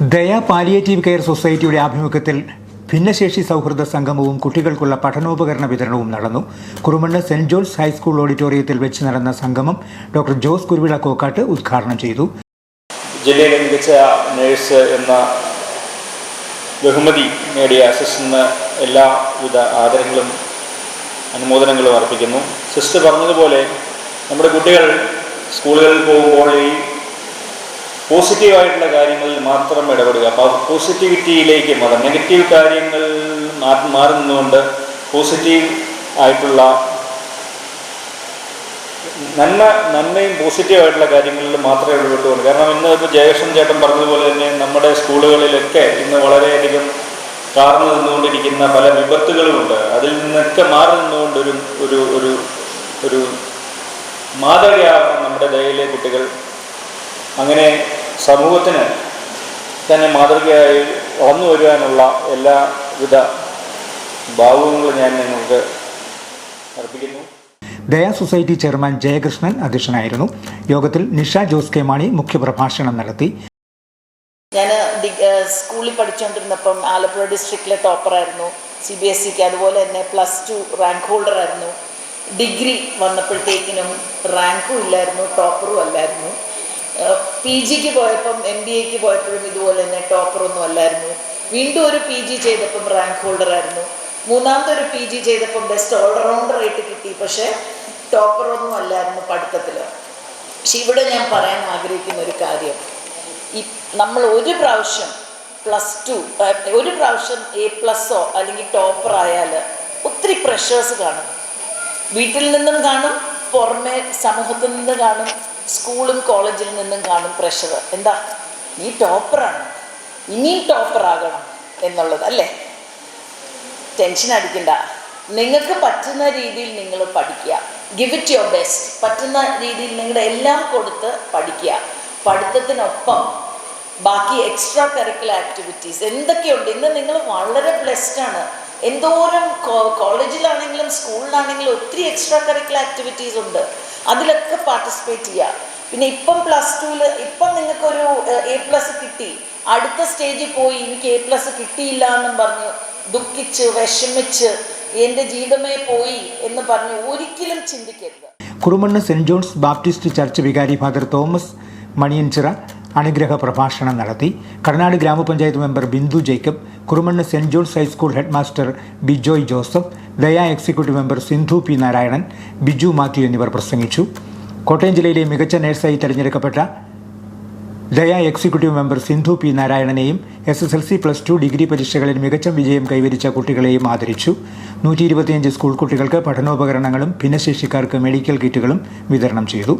ദയ palliative care സൊസൈറ്റിയുടെ ആഭിമുഖ്യത്തിൽ ഭിന്നശേഷി സൗഹൃദ സംഗമവും കുട്ടികൾക്കുള്ള പഠനോപകരണ വിതരണവും നടന്നു. കുറുമണ്ണ് സെന്റ് ജോൾസ് ഹൈസ്കൂൾ ഓഡിറ്റോറിയത്തിൽ വെച്ച് നടന്ന സംഗമം ഡോക്ടർ ജോസ് കുരുവിള കോക്കാട്ട് ഉദ്ഘാടനം ചെയ്തു. ജില്ലയിലെ മികച്ച നേഴ്സ് എന്ന ബഹുമതി നേടിയ സിസ്റ്ററിന് എല്ലാവിധ ആദരങ്ങളും അനുമോദനങ്ങളും അർപ്പിക്കുന്നു. സിസ്റ്റർ പറഞ്ഞതുപോലെ നമ്മുടെ കുട്ടികൾ സ്കൂളുകളിൽ പോകുമ്പോൾ ഈ പോസിറ്റീവായിട്ടുള്ള കാര്യങ്ങളിൽ മാത്രം ഇടപെടുക. അപ്പോൾ പോസിറ്റിവിറ്റിയിലേക്ക് മാറാം നെഗറ്റീവ് കാര്യങ്ങൾ മാറി മാറി നിന്നുകൊണ്ട് പോസിറ്റീവ് ആയിട്ടുള്ള നന്മ നന്മയും പോസിറ്റീവ് ആയിട്ടുള്ള കാര്യങ്ങളിൽ മാത്രമേ ഇടപെട്ടുള്ളൂ. കാരണം ഇന്ന് ഇപ്പോൾ ജയകൃഷ്ണൻ ചേട്ടൻ പറഞ്ഞതുപോലെ തന്നെ നമ്മുടെ സ്കൂളുകളിലൊക്കെ ഇന്ന് വളരെയധികം കാർന്നു നിന്നുകൊണ്ടിരിക്കുന്ന പല വിപത്തുകളുമുണ്ട്. അതിൽ നിന്നൊക്കെ മാറി നിന്നുകൊണ്ട് ഒരു ഒരു ഒരു ഒരു മാതൃകയാകണം നമ്മുടെ ദയയിലെ കുട്ടികൾ. അങ്ങനെ സമൂഹത്തിന് തന്നെ മാതൃകയായി വളർന്നു വരുവാനുള്ള എല്ലാവിധ ഭാവങ്ങളും ഞാൻ നിങ്ങൾക്ക് അർപ്പിക്കുന്നു. ദയാ സൊസൈറ്റി ചെയർമാൻ ജയകൃഷ്ണൻ അധ്യക്ഷനായിരുന്നു. യോഗത്തിൽ നിഷ ജോസ് കെ മാണി മുഖ്യപ്രഭാഷണം നടത്തി. ഞാൻ സ്കൂളിൽ പഠിച്ചുകൊണ്ടിരുന്നപ്പം ആലപ്പുഴ ഡിസ്ട്രിക്റ്റിലെ ടോപ്പറായിരുന്നു സി ബി എസ് സിക്ക് അതുപോലെ തന്നെ പ്ലസ് ടു റാങ്ക് ഹോൾഡർ ആയിരുന്നു. ഡിഗ്രി വന്നപ്പോഴത്തേക്കിനും റാങ്കും ഇല്ലായിരുന്നു ടോപ്പറും അല്ലായിരുന്നു. പി ജിക്ക് പോയപ്പം എം ബി എക്ക് പോയപ്പോഴും ഇതുപോലെ തന്നെ ടോപ്പറൊന്നും അല്ലായിരുന്നു. വീണ്ടും ഒരു പി ജി ചെയ്തപ്പം റാങ്ക് ഹോൾഡർ ആയിരുന്നു. മൂന്നാമത്തെ ഒരു പി ജി ചെയ്തപ്പം ബെസ്റ്റ് ഓൾറൗണ്ടർ ആയിട്ട് കിട്ടി. പക്ഷേ ടോപ്പറൊന്നും അല്ലായിരുന്നു പഠിത്തത്തിൽ പക്ഷെ ഇവിടെ ഞാൻ പറയാൻ ആഗ്രഹിക്കുന്ന ഒരു കാര്യം. ഈ നമ്മൾ ഒരു പ്രാവശ്യം പ്ലസ് ടു ഒരു പ്രാവശ്യം എ പ്ലസ്സോ അല്ലെങ്കിൽ ടോപ്പർ ആയാൽ ഒത്തിരി പ്രഷേഴ്സ് കാണും. വീട്ടിൽ നിന്നും കാണും പുറമെ സമൂഹത്തിൽ നിന്ന് കാണും സ്കൂളും കോളേജിൽ നിന്നും കാണും പ്രഷർ എന്താ? നീ ടോപ്പറാണ് ഇനിയും ടോപ്പറാകണം എന്നുള്ളത് അല്ലേ? ടെൻഷൻ അടിക്കണ്ട. നിങ്ങൾക്ക് പറ്റുന്ന രീതിയിൽ നിങ്ങൾ പഠിക്കുക. ഗിവ് ഇറ്റ് യുവർ ബെസ്റ്റ് പറ്റുന്ന രീതിയിൽ നിങ്ങളുടെ എല്ലാം കൊടുത്ത് പഠിക്കുക. പഠിത്തത്തിനൊപ്പം ബാക്കി എക്സ്ട്രാ കരിക്കുലർ ആക്ടിവിറ്റീസ് എന്തൊക്കെയുണ്ട്? ഇന്ന് നിങ്ങൾ വളരെ ബ്ലെസ്ഡ് ആണ്. എന്തോരം കോളേജിലാണെങ്കിലും സ്കൂളിലാണെങ്കിലും ഒത്തിരി എക്സ്ട്രാ കരിക്കുലർ ആക്ടിവിറ്റീസ് ഉണ്ട്. അതിലൊക്കെ പാർട്ടിസിപ്പേറ്റ് ചെയ്യുക പിന്നെ ഇപ്പം പ്ലസ് ടുവിൽ ഇപ്പം നിങ്ങൾക്കൊരു എ പ്ലസ് കിട്ടി. അടുത്ത സ്റ്റേജിൽ പോയി എനിക്ക് എ പ്ലസ് കിട്ടിയില്ല എന്നും പറഞ്ഞ് ദുഃഖിച്ച് വിഷമിച്ച് എന്റെ ജീവിതമേ പോയി എന്ന് പറഞ്ഞ് ഒരിക്കലും ചിന്തിക്കരുത്. Kurumannu Saint John's Baptist church വികാരി ഫാദർ തോമസ് മണിയൻചിറ അനുഗ്രഹ പ്രഭാഷണം നടത്തി. Kadanad grama panchayat member Bindu Jacob Kurumannu Saint John's high school headmaster Bijoy Joseph Daya executive member Sindhu P Narayanan Biju Mathew എന്നിവർ പ്രസംഗിച്ചു. കോട്ടയം ജില്ലയിലെ മികച്ച നഴ്സായി തെരഞ്ഞെടുക്കപ്പെട്ട Daya executive member Sindhu P നാരായണനെയും S S L C plus two degree പരീക്ഷകളിൽ മികച്ച വിജയം കൈവരിച്ച കുട്ടികളെയും ആദരിച്ചു. നൂറ്റി ഇരുപത്തിയഞ്ച് സ്കൂൾ കുട്ടികൾക്ക് പഠനോപകരണങ്ങളും ഭിന്നശേഷിക്കാർക്ക് മെഡിക്കൽ കിറ്റുകളും വിതരണം ചെയ്തു.